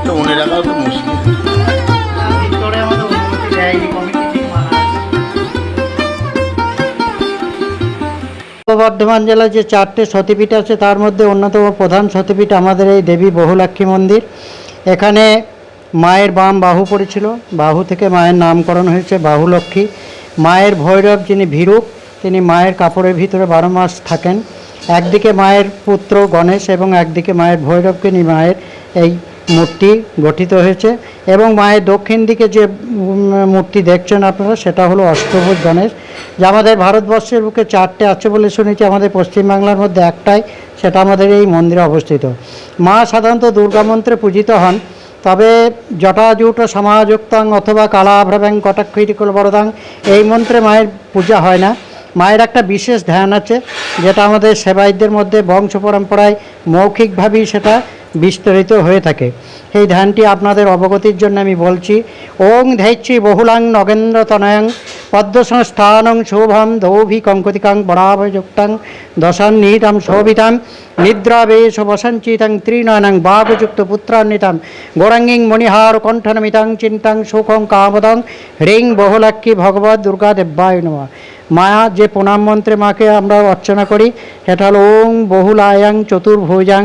এটা মনে রাখাও তো মুশকিল। মানা বর্ধমান জেলায় যে চারটে সতীপীঠ আছে তার মধ্যে অন্যতম প্রধান সতীপীঠ আমাদের এই দেবী বহুলাক্ষী মন্দির। এখানে মায়ের বাম বাহু পড়েছিল। বাহু থেকে মায়ের নামকরণ হয়েছে বাহুলক্ষ্মী। মায়ের ভৈরব যিনি ভীরুপ তিনি মায়ের কাপড়ের ভিতরে বারো মাস থাকেন। একদিকে মায়ের পুত্র গণেশ এবং একদিকে মায়ের ভৈরবকে নিয়ে মায়ের এই মূর্তি গঠিত হয়েছে এবং মায়ের দক্ষিণ দিকে যে মূর্তি দেখছেন আপনারা, সেটা হলো অষ্টভুজ গণেশ। যা আমাদের ভারতবর্ষের বুকে চারটে আছে বলে শুনেছি, আমাদের পশ্চিমবাংলার মধ্যে একটাই, সেটা আমাদের এই মন্দিরে অবস্থিত। মা সাধারণত দুর্গা মন্ত্রে পূজিত হন, তবে জটাজুট সমাযুক্তাং অথবা কালাভ্রব্যাং কটাক্ষিটিকল বরদাং এই মন্ত্রে মায়ের পূজা হয় না। মায়ের একটা বিশেষ ধ্যান আছে, যেটা আমাদের সেবায়তদের মধ্যে বংশ পরম্পরায় মৌখিকভাবেই সেটা বিস্তারিত হয়ে থাকে। এই ধ্যানটি আপনাদের অবগতির জন্য আমি বলছি, ওং ধৈচ্ছি বহুলাং নগেন্দ্র তনয়ং পদ্মসংস্থানং শোভম দৌভি কঙ্কতিকাং বরাভযুক্তাং দশান্নিহিতাম শোভিতাম নিদ্রাবেশ বসঞ্চিতাং ত্রিনয়নাং বাঘযুক্ত পুত্রান্বিতাম গৌরাঙ্গিং মণিহার কণ্ঠনমিতাং চিন্তাং সুখং কামদং হ্রিং বহুলাক্ষী ভগবত দুর্গা দেব্যায় নমঃ। মায়া যে প্রণাম মন্ত্রে মাকে আমরা অর্চনা করি সেটা হলো ওং বহুলায়াং চতুর্ভুজাং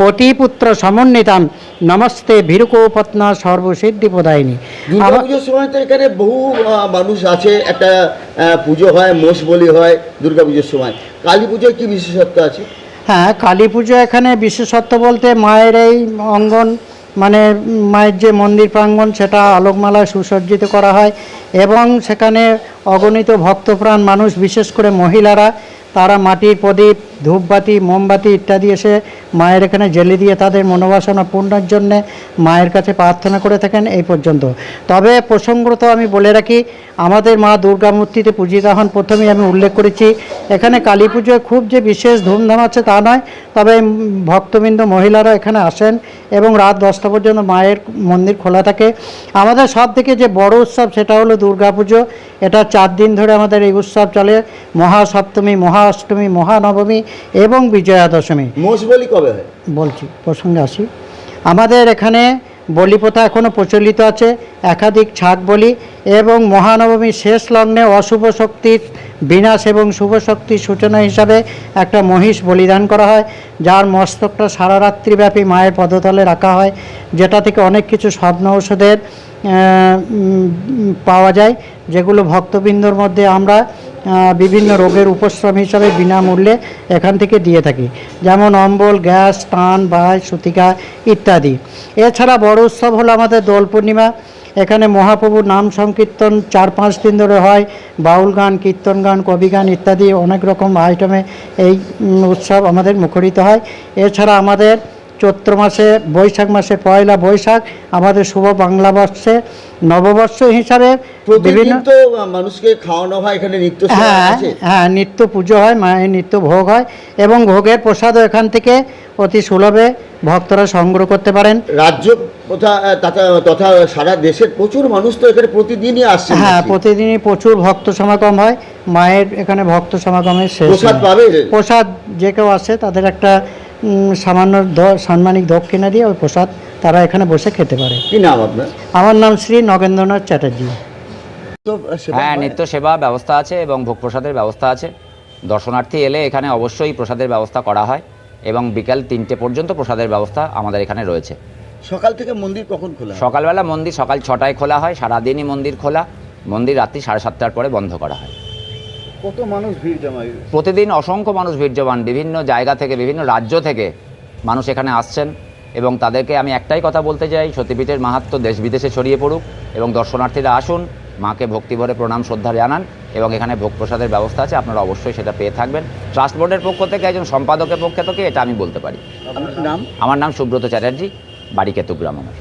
পতিপুত্র সমন্বিতাম। নমস্তে ভীরুকোপত্না সর্বসিদ্ধি প্রদায়িনী পুজোর সময় তো এখানে বহু মানুষ আছে একটা পুজো হয় মোষ বলি হয় দুর্গা পুজোর সময়। কালী পুজোয় কি বিশেষত্ব আছে? হ্যাঁ কালী পুজো এখানে বিশেষত্ব বলতে মায়ের এই অঙ্গন মানে মায়ের যে মন্দির প্রাঙ্গণ, সেটা আলোকমালায় সুসজ্জিত করা হয় এবং সেখানে অগণিত ভক্তপ্রাণ মানুষ, বিশেষ করে মহিলারা, তারা মাটির প্রদীপ ধূপবাতি, মোমবাতি ইত্যাদি এসে মায়ের এখানে জেলে দিয়ে তাদের মনোবাসনা পূর্ণের জন্যে মায়ের কাছে প্রার্থনা করে থাকেন এই পর্যন্ত। তবে প্রসঙ্গত আমি বলে রাখি, আমাদের মা দুর্গা মূর্তিতে পূজিতা হন প্রথমেই আমি উল্লেখ করেছি, এখানে কালী পুজোয় খুব যে বিশেষ ধুমধাম আছে তা নয়, তবে ভক্তবৃন্দ, মহিলারা এখানে আসেন এবং রাত দশটা পর্যন্ত মায়ের মন্দির খোলা থাকে। আমাদের সব থেকে যে বড় উৎসব সেটা হলো দুর্গা পুজো। এটা চার দিন ধরে আমাদের এই উৎসব চলে। মহাসপ্তমী মহাষ্টমী মহানবমী এবং বিজয়া দশমী। মোষ বলি কবে হয়? বলছি প্রসঙ্গে আসি। আমাদের এখানে বলি প্রথা এখনও প্রচলিত আছে একাধিক ছাগ বলি এবং মহানবমীর শেষ লগ্নে অশুভ শক্তির বিনাশ এবং শুভ শক্তির সূচনা হিসাবে একটা মহিষ বলিদান করা হয় যার মস্তকটা সারা রাত্রিব্যাপী মায়ের পদতলে রাখা হয় যেটা থেকে অনেক কিছু স্বপ্ন ঔষধের পাওয়া যায় যেগুলো ভক্তবৃন্দর মধ্যে আমরা বিভিন্ন রোগের উপশ্রম হিসাবে বিনামূল্যে এখান থেকে দিয়ে থাকি। যেমন অম্বল, গ্যাস টান বাই সুতিকা ইত্যাদি। এছাড়া বড় উৎসব হলো আমাদের দোল পূর্ণিমা। এখানে মহাপ্রভুর নাম সংকীর্তন চার পাঁচ দিন ধরে হয়। বাউল গান, কীর্তন গান, কবি গান ইত্যাদি অনেক রকম আইটেমে এই উৎসব আমাদের মুখরিত হয়। এছাড়া আমাদের চৈত্র মাসে বৈশাখ মাসে পয়লা বৈশাখ আমাদের শুভ বাংলা বর্ষে নববর্ষ হিসাবে বিভিন্ন মানুষকে খাওয়ানো হয় এখানে নিত্য হ্যাঁ হ্যাঁ নিত্য পুজো হয় মায়ের নিত্য ভোগ হয় এবং ভোগের প্রসাদও এখান থেকে অতি সুলভে ভক্তরা সংগ্রহ করতে পারেন। রাজ্য তথা সারা দেশের প্রচুর মানুষ তো এখানে প্রতিদিনই আসছে হ্যাঁ প্রতিদিনই প্রচুর ভক্ত সমাগম হয় মায়ের এখানে ভক্ত সমাগমের শেষ প্রসাদ। পাবে? প্রসাদ যে কেউ আসে তাদের একটা সামান্য দ- সাম্মানিক দক্ষিণা দিয়ে ওই প্রসাদ তারা এখানে বসে খেতে পারে। কি নাম আপনার? আমার নাম শ্রী নগেন্দ্রনাথ চ্যাটার্জি। হ্যাঁ নিত্য সেবা ব্যবস্থা আছে এবং ভোগ প্রসাদের ব্যবস্থা আছে। দর্শনার্থী এলে এখানে অবশ্যই প্রসাদের ব্যবস্থা করা হয় এবং বিকাল তিনটে পর্যন্ত প্রসাদের ব্যবস্থা আমাদের এখানে রয়েছে। সকাল থেকে মন্দির কখন খোলা সকালবেলা মন্দির সকাল ছটায় খোলা হয় সারাদিনই মন্দির খোলা। মন্দির রাত্রি সাড়ে সাতটার পরে বন্ধ করা হয়। কত মানুষ ভিড় জমায়? প্রতিদিন অসংখ্য মানুষ ভিড় জমান বিভিন্ন জায়গা থেকে বিভিন্ন রাজ্য থেকে মানুষ এখানে আসছেন এবং তাদেরকে আমি একটাই কথা বলতে চাই সতীপীঠের মাহাত্ম দেশ বিদেশে ছড়িয়ে পড়ুক এবং দর্শনার্থীরা আসুন মাকে ভক্তিভরে প্রণাম শ্রদ্ধা জানান এবং এখানে ভোগ প্রসাদের ব্যবস্থা আছে আপনারা অবশ্যই সেটা পেয়ে থাকবেন। ট্রাস্ট বোর্ডের পক্ষ থেকে একজন সম্পাদকের পক্ষ থেকে এটা আমি বলতে পারি। আপনার নাম? আমার নাম সুব্রত চ্যাটার্জি বাড়ি কেতুগ্রাম আমার।